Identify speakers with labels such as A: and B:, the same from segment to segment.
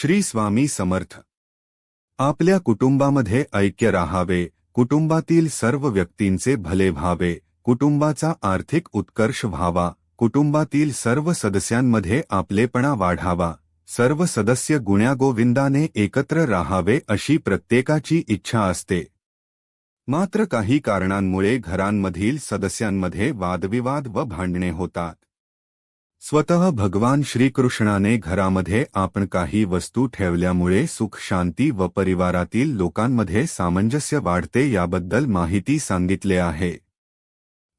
A: श्री स्वामी समर्थ. आपल्या कुटुंबामध्ये ऐक्य राहावे कुटुंबातील सर्व व्यक्तींचे भले व्हावे कुटुंबाचा आर्थिक उत्कर्ष व्हावा कुटुंबातील सर्व सदस्यांमध्ये आपलेपणा वाढावा सर्व सदस्य गुण्यागोविंदाने एकत्र राहावे अशी प्रत्येकाची इच्छा असते. मात्र काही कारणांमुळे घरांमधील सदस्यांमध्ये वादविवाद व भांडणे होतात. स्वतः भगवान श्रीकृष्णाने घरामध्ये आपण काही वस्तू ठेवल्यामुळे सुख शांती व परिवारातील लोकांमध्ये सामंजस्य वाढते याबद्दल माहिती सांगितले आहे.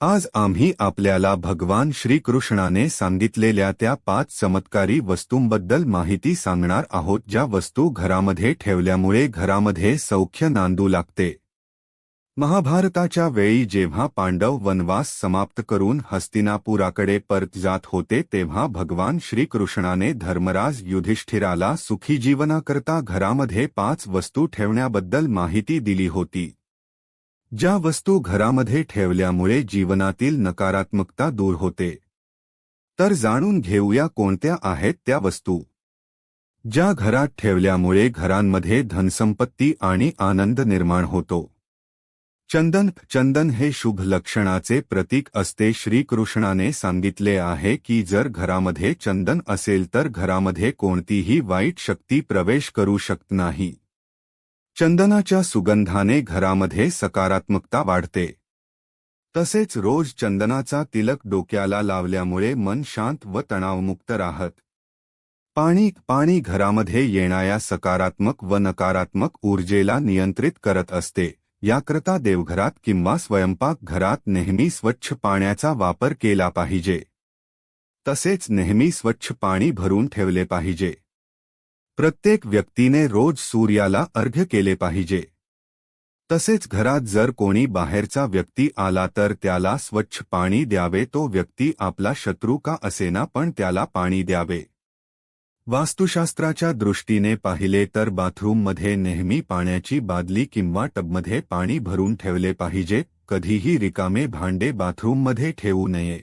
A: आज आम्ही आपल्याला भगवान श्रीकृष्णाने सांगितलेल्या त्या पाच चमत्कारी वस्तूंबद्दल माहिती सांगणार आहोत ज्या वस्तू घरामध्ये ठेवल्यामुळे घरामध्ये सौख्य नांदू लागते. महाभारताच्या वेळी जेव्हा पांडव वनवास समाप्त करून हस्तिनापुराकडे परत जात होते तेव्हा भगवान श्रीकृष्णाने धर्मराज युधिष्ठिराला सुखी जीवनाकरता घरामध्ये पाच वस्तू ठेवण्याबद्दल माहिती दिली होती. ज्या वस्तू घरामध्ये ठेवल्यामुळे जीवनातील नकारात्मकता दूर होते. तर जाणून घेऊया कोणत्या आहेत त्या वस्तू. ज्या घरात ठेवल्यामुळे घरांमध्ये धनसंपत्ती आणि आनंद निर्माण होतो. चंदन चंदन हे शुभ लक्षणाचे प्रतीक असते. श्रीकृष्णाने सांगितले आहे की जर घरामध्ये चंदन असेल तर घरामध्ये कोणतीही वाईट शक्ती प्रवेश करू शकत नाही. चंदनाच्या सुगंधाने घरामध्ये सकारात्मकता वाढते. तसेच रोज चंदनाचा तिलक डोक्याला लावल्यामुळे मन शांत व तणावमुक्त राहत. पाणी पाणी घरामध्ये येणाऱ्या सकारात्मक व नकारात्मक ऊर्जेला नियंत्रित करत असते. याकरता देवघरात किंवा स्वयंपाक घरात नेहमी स्वच्छ पाण्याचा वापर केला पाहिजे. तसेच नेहमी स्वच्छ पाणी भरून ठेवले पाहिजे. प्रत्येक व्यक्तीने रोज सूर्याला अर्घ्य केले पाहिजे. तसेच घरात जर कोणी बाहेरचा व्यक्ती आला तर त्याला स्वच्छ पाणी द्यावे तो व्यक्ती आपला शत्रू का असेना पण त्याला पाणी द्यावे. वास्तुशास्त्राच्या दृष्टीने पाहिले तर बाथरूममध्ये नेहमी पाण्याची बादली किंवा टबमध्ये पाणी भरून ठेवले पाहिजे कधीही रिकामे भांडे बाथरूममध्ये ठेवू नये.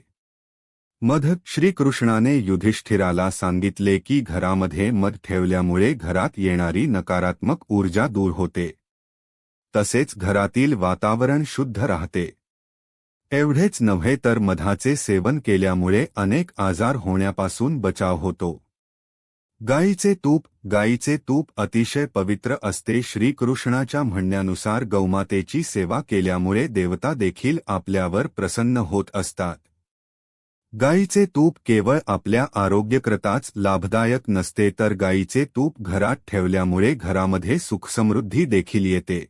A: मध श्रीकृष्णाने युधिष्ठिराला सांगितले की घरामध्ये मध ठेवल्यामुळे घरात येणारी नकारात्मक ऊर्जा दूर होते. तसेच घरातील वातावरण शुद्ध राहते. एवढेच नव्हे तर मधाचे सेवन केल्यामुळे अनेक आजार होण्यापासून बचाव होतो. गाईचे तूप गाईचे तूप अतिशय पवित्र असते. श्रीकृष्णाच्या म्हणण्यानुसार गौमातेची सेवा केल्यामुळे देवता देखील आपल्यावर प्रसन्न होत असतात. गाईचे तूप केवळ आपल्या आरोग्यकृताच लाभदायक नसते तर गाईचे तूप घरात ठेवल्यामुळे घरामध्ये सुखसमृद्धी देखील येते.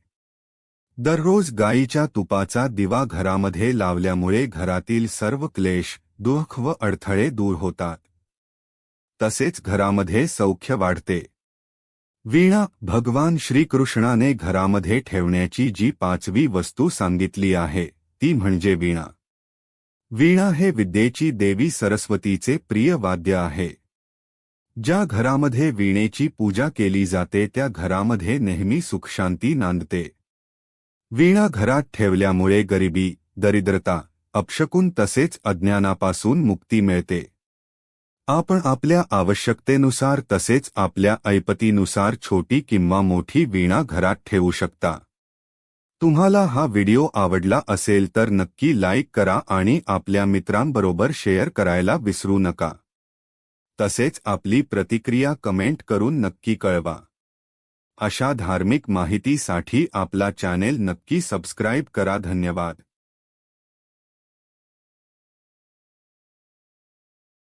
A: दररोज गाईच्या तुपाचा दिवा घरामध्ये लावल्यामुळे घरातील सर्व क्लेश दुःख व अडथळे दूर होतात. तसेच घरामध्ये सौख्य वाढते. वीणा भगवान श्रीकृष्णाने घरामध्ये ठेवण्याची जी पाचवी वस्तू सांगितली आहे, ती म्हणजे वीणा. वीणा हे विद्येची देवी सरस्वतीचे प्रिय वाद्य आहे. ज्या घरामध्ये वीणेची पूजा केली जाते, त्या घरामध्ये नेहमी सुखशांती नांदते. वीणा घरात ठेवल्यामुळे गरिबी, दरिद्रता, अपशकून तसेच अज्ञानापासून मुक्ती मिळते. आपण आपल्या आवश्यकतेनुसार तसेच आपल्या ऐपतीनुसार छोटी किंवा मोठी वीणा घरात ठेवू शकता. तुम्हाला हा व्हिडिओ आवडला असेल तर नक्की लाईक करा आणि आपल्या मित्रांबरोबर शेअर करायला विसरू नका. तसेच आपली प्रतिक्रिया कमेंट करून नक्की कळवा. अशा धार्मिक माहितीसाठी आपला चॅनेल नक्की सबस्क्राईब करा. धन्यवाद.